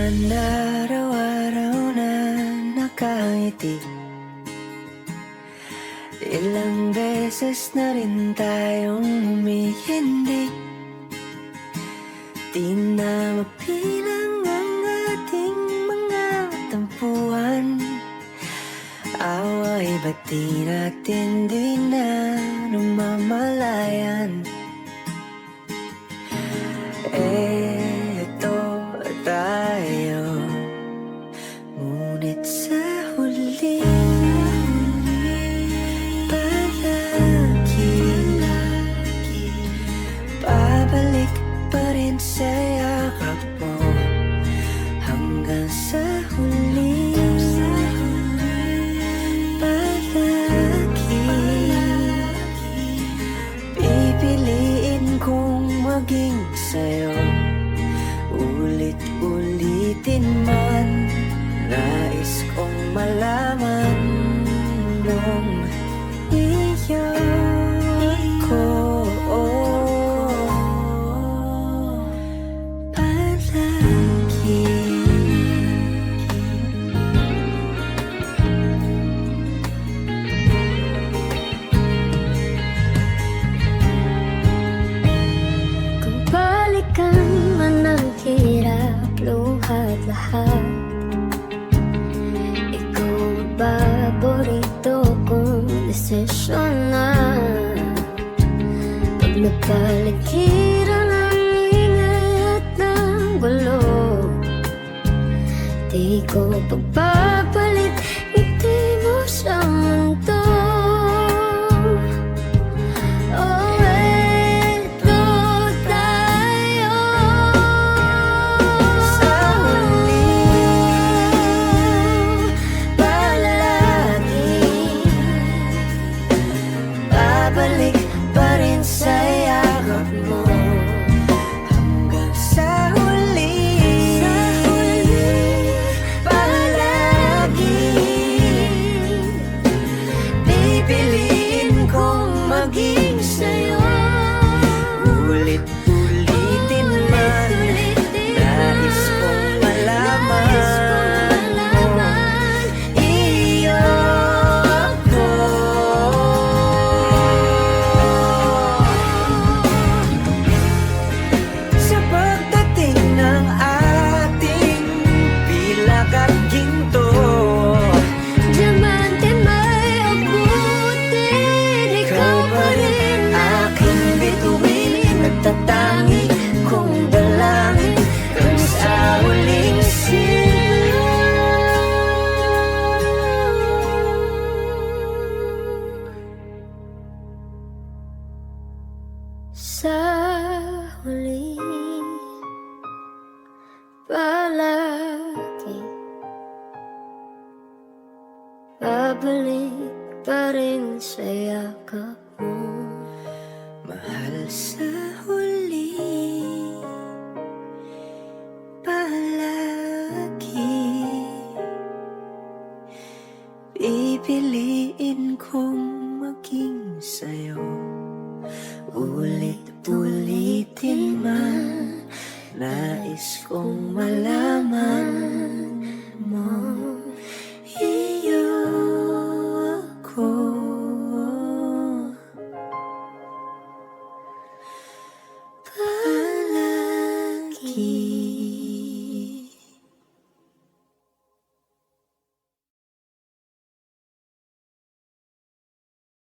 Di man araw-araw na nakangiti. Ilang beses na rin tayong humihindi. Di na mapilang ang ating mga tampuhan. Away ba't di natin di na namamalayan balikan man ang hirap, luhat lahat desisyon na Pag napaligiran ang ingay at ng gulo Di ko pagpapalit, sa huli Palagi Babalik pa rin sa yakap mo Mahal sa huli Pipiliin kong maging sa'yo. Ulit-ulitin man Nais kong malaman mo